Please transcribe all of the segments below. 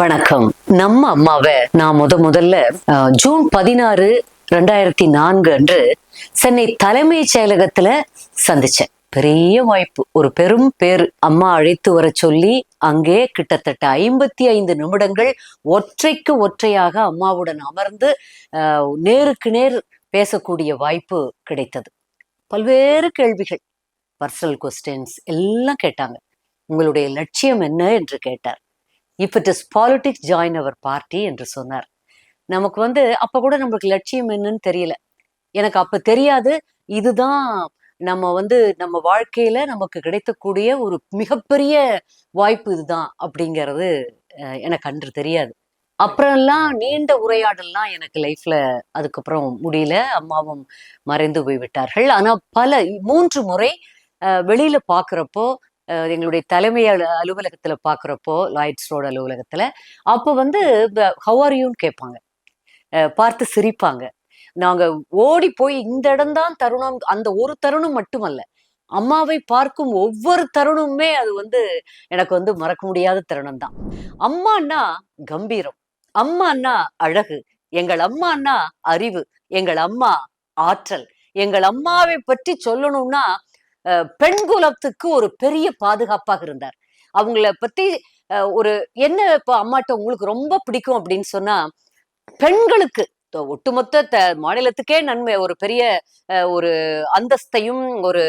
வணக்கம். நம்ம அம்மாவை நான் முத முதல்ல ஜூன் பதினாறு ரெண்டாயிரத்தி நான்கு அன்று சென்னை தலைமைச் செயலகத்துல சந்திச்சேன். பெரிய வாய்ப்பு. ஒரு பெரும் பேர் அம்மா அழைத்து வர சொல்லி அங்கே கிட்டத்தட்ட ஐம்பத்தி ஐந்து நிமிடங்கள் ஒற்றைக்கு ஒற்றையாக அம்மாவுடன் அமர்ந்து நேருக்கு நேர் பேசக்கூடிய வாய்ப்பு கிடைத்தது. பல்வேறு கேள்விகள் பர்சனல் கொஸ்டின்ஸ் எல்லாம் கேட்டாங்க. உங்களுடைய லட்சியம் என்ன என்று கேட்டார். If it is politics join our party என்று சொன்னார். நமக்கு வந்து அப்ப கூட நம்மளுக்கு லட்சியம் என்னன்னு தெரியல. எனக்கு அப்ப தெரியாது இதுதான் நம்ம வந்து நம்ம வாழ்க்கையில நமக்கு கிடைக்கக்கூடிய ஒரு மிகப்பெரிய வாய்ப்பு இதுதான் அப்படிங்கிறது அஹ், எனக்கு அன்று தெரியாது. அப்புறம்லாம் நீண்ட உரையாடல்லாம் எனக்கு லைஃப்ல அதுக்கப்புறம் முடியல. அம்மாவும் மறைந்து போய் விட்டார்கள் ஆனா பல மூன்று முறை அஹ், வெளியில பாக்குறப்போ எங்களுடைய தலைமை அலுவலகத்துல பாக்குறப்போ லாய்ட்ஸ் ரோடு அலுவலகத்துல அப்போ வந்து ஹவ் ஆர் யூன்னு கேட்பாங்க பார்த்து சிரிப்பாங்க. நாங்க ஓடி போய் இந்த இடம்தான் தருணம் அந்த ஒரு தருணம் மட்டுமல்ல அம்மாவை பார்க்கும் ஒவ்வொரு தருணமுமே அது வந்து எனக்கு வந்து மறக்க முடியாத தருணம் தான். அம்மான்னா கம்பீரம் அம்மான்னா அழகு எங்கள் அம்மான்னா அறிவு எங்கள் அம்மா ஆற்றல் எங்கள் அம்மாவை பற்றி சொல்லணும்னா பெண் குலத்துக்கு ஒரு பெரிய பாதுகாப்பாக இருந்தார். அவங்கள பத்தி ஒரு என்ன இப்போ அம்மாட்ட உங்களுக்கு ரொம்ப பிடிக்கும் அப்படின்னு சொன்னா பெண்களுக்கு ஒட்டுமொத்த த மாநிலத்துக்கே நன்மை ஒரு பெரிய ஒரு அந்தஸ்தையும் ஒரு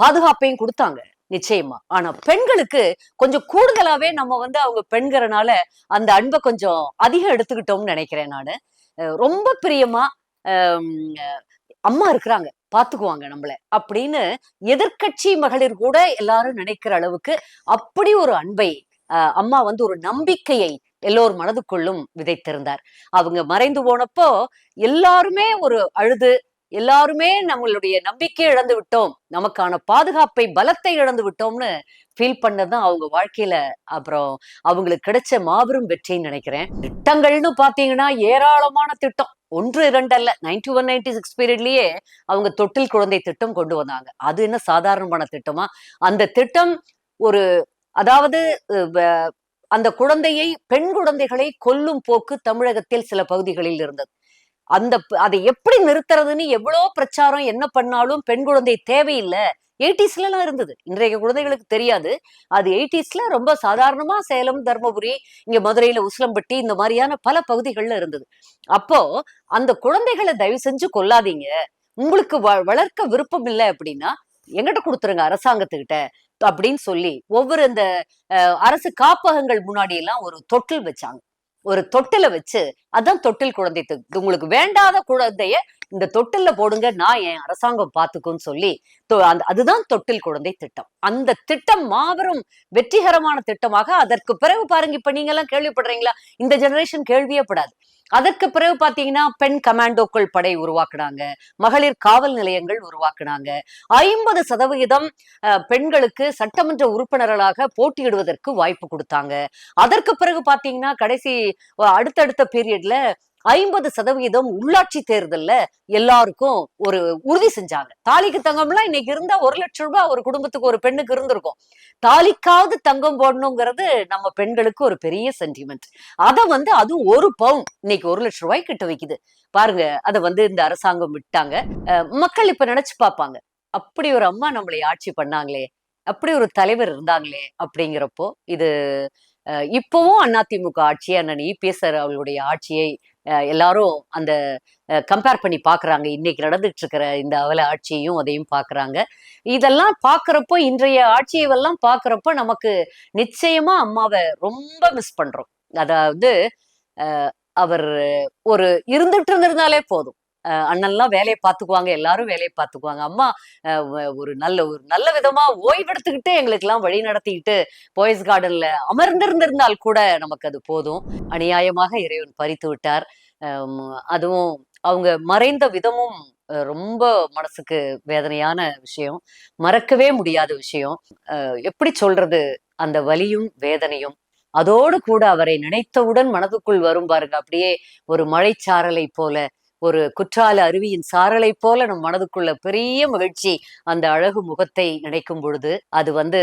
பாதுகாப்பையும் கொடுத்தாங்க நிச்சயமா. ஆனா பெண்களுக்கு கொஞ்சம் கூடுதலாவே நம்ம வந்து அவங்க பெண்கிறனால அந்த அன்பை கொஞ்சம் அதிகம் எடுத்துக்கிட்டோம்னு நினைக்கிறேன் நான். ரொம்ப பிரியமா அம்மா இருக்கிறாங்க. பாத்துக்குவாங்க நம்மள. அப்படின்னு எதிர்க்கட்சி மகளிர் கூட எல்லாரும் நினைக்கிற அளவுக்கு அப்படி ஒரு அன்பை அஹ், அம்மா வந்து ஒரு நம்பிக்கையை எல்லோர் மனதுக்குள்ளும் விதைத்திருந்தார். அவங்க மறைந்து போனப்போ எல்லாருமே ஒரு அழுது எல்லாருமே நம்மளுடைய நம்பிக்கை இழந்து விட்டோம். நமக்கான பாதுகாப்பை பலத்தை இழந்து விட்டோம்னு ஃபீல் பண்ணதுதான் அவங்க வாழ்க்கையில அப்புறம் அவங்களுக்கு கிடைச்ச மாபெரும் வெற்றின்னு நினைக்கிறேன். திட்டங்கள்னு பாத்தீங்கன்னா ஏராளமான திட்டம். ஒன்று இரண்டு அல்ல நைன்டி ஒன் நைன்டி சிக்ஸ் பீரியட்லயே அவங்க தொட்டில் குழந்தை திட்டம் கொண்டு வந்தாங்க. அது என்ன சாதாரணமான திட்டமா? அந்த திட்டம் ஒரு அதாவது அந்த குழந்தையை பெண் குழந்தைகளை கொல்லும் போக்கு தமிழகத்தில் சில பகுதிகளில் இருந்தது. அந்த அதை எப்படி நிறுத்துறதுன்னு எவ்வளோ பிரச்சாரம் என்ன பண்ணாலும் பெண் குழந்தை தேவையில்லை. எயிட்டிஸ்லலாம் இருந்தது. இன்றைய குழந்தைகளுக்கு தெரியாது. அது எயிட்டிஸ்ல ரொம்ப சாதாரணமா சேலம் தர்மபுரி இங்க மதுரையில உசிலம்பட்டி இந்த மாதிரியான பல பகுதிகள்ல இருந்தது. அப்போ அந்த குழந்தைகளை தயவு செஞ்சு கொல்லாதீங்க. உங்களுக்கு வ- வளர்க்க விருப்பம் இல்லை அப்படின்னா எங்கிட்ட கொடுத்துருங்க அரசாங்கத்துக்கிட்ட அப்படின்னு சொல்லி ஒவ்வொரு இந்த அஹ், அரசு காப்பகங்கள் முன்னாடி எல்லாம் ஒரு தொட்டில் வச்சாங்க. ஒரு தொட்டில வச்சு அதான் தொட்டில் குழந்தை உங்களுக்கு வேண்டாத குழந்தைய இந்த தொட்டில்ல போடுங்க நான் என் அரசாங்கம் பார்த்துக்கும்னு சொல்லி அந்த அதுதான் தொட்டில் குழந்தை திட்டம். அந்த திட்டம் மாபெரும் வெற்றிகரமான திட்டமாக அதற்கு பிறகு பாருங்க இப்ப நீங்க எல்லாம் கேள்விப்படுறீங்களா? இந்த ஜெனரேஷன் கேள்வியே படாது. அதற்கு பிறகு பாத்தீங்கன்னா பெண் கமாண்டோக்கள் படை உருவாக்குனாங்க மகளிர் காவல் நிலையங்கள் உருவாக்குனாங்க. ஐம்பது சதவிகிதம் அஹ், பெண்களுக்கு சட்டமன்ற உறுப்பினர்களாக போட்டியிடுவதற்கு வாய்ப்பு கொடுத்தாங்க. அதற்கு பிறகு பாத்தீங்கன்னா கடைசி அஹ், அடுத்தடுத்த பீரியட்ல ஐம்பது சதவீதம் உள்ளாட்சி தேர்தல்ல எல்லாருக்கும் ஒரு உறுதி செஞ்சாங்க. தாலிக்கு தங்கம்லாம் இன்னைக்கு இருந்தா ஒரு லட்சம் ரூபாய் ஒரு குடும்பத்துக்கு ஒரு பெண்ணுக்கு இருந்திருக்கும். தாலிக்காவது தங்கம் போடணுங்கிறது நம்ம பெண்களுக்கு ஒரு பெரிய சென்டிமெண்ட் அத வந்து அது ஒரு பவுன் இன்னைக்கு ஒரு லட்சம் ரூபாய் கிட்ட வைக்குது. பாருங்க அத வந்து இந்த அரசாங்கம் விட்டாங்க. அஹ் மக்கள் இப்ப நினைச்சு பார்ப்பாங்க. அப்படி ஒரு அம்மா நம்மளை ஆட்சி பண்ணாங்களே அப்படி ஒரு தலைவர் இருந்தாங்களே அப்படிங்கிறப்போ இது அஹ் இப்பவும் அதிமுக ஆட்சியை அண்ணன் இபிஎஸ் அவர்களுடைய ஆட்சியை எல்லாரும் அந்த கம்பேர் பண்ணி பாக்குறாங்க. இன்னைக்கு நடந்துட்டு இருக்கிற இந்த அவல ஆட்சியையும் அதையும் பார்க்குறாங்க இதெல்லாம் பார்க்குறப்போ இன்றைய ஆட்சியெல்லாம் பார்க்குறப்போ நமக்கு நிச்சயமா அம்மாவை ரொம்ப மிஸ் பண்றோம். அதாவது அவர் ஒரு இருந்துட்டு இருந்திருந்தாலே போதும். அண்ணன்லாம் வேலையை பார்த்துக்குவாங்க எல்லாரும் வேலையை பார்த்துக்குவாங்க. அம்மா அஹ் ஒரு நல்ல ஒரு நல்ல விதமா ஓய்வெடுத்துக்கிட்டு எங்களுக்கு எல்லாம் வழி நடத்திக்கிட்டு போயஸ் கார்டன்ல அமர்ந்திருந்திருந்தால் கூட நமக்கு அது போதும். அநியாயமாக இறைவன் பறித்து விட்டார். அதுவும் அவங்க மறைந்த விதமும் அஹ் ரொம்ப மனசுக்கு வேதனையான விஷயம். மறக்கவே முடியாத விஷயம். அஹ் எப்படி சொல்றது? அந்த வலியும் வேதனையும். அதோடு கூட அவரை நினைத்தவுடன் மனதுக்குள் வரும் பாருங்க அப்படியே ஒரு மழைச்சாரலை போல ஒரு குற்றால அருவியின் சாரலை போல நம் மனதுக்குள்ள பெரிய மகிழ்ச்சி அந்த அழகு முகத்தை நினைக்கும் பொழுது அது வந்து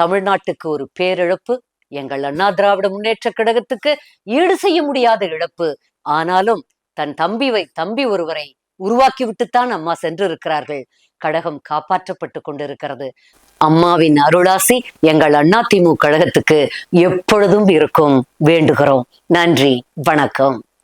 தமிழ்நாட்டுக்கு ஒரு பேரிழப்பு எங்கள் அண்ணா திராவிட முன்னேற்ற கழகத்துக்கு ஈடு செய்ய முடியாத இழப்பு. ஆனாலும் தன் தம்பி வை தம்பி ஒருவரை உருவாக்கி விட்டுத்தான் அம்மா சென்று இருக்கிறார்கள் கழகம் காப்பாற்றப்பட்டு கொண்டிருக்கிறது. அம்மாவின் அருளாசி எங்கள் அண்ணா திமுக கழகத்துக்கு எப்பொழுதும் இருக்கும். வேண்டுகிறோம். நன்றி. வணக்கம்.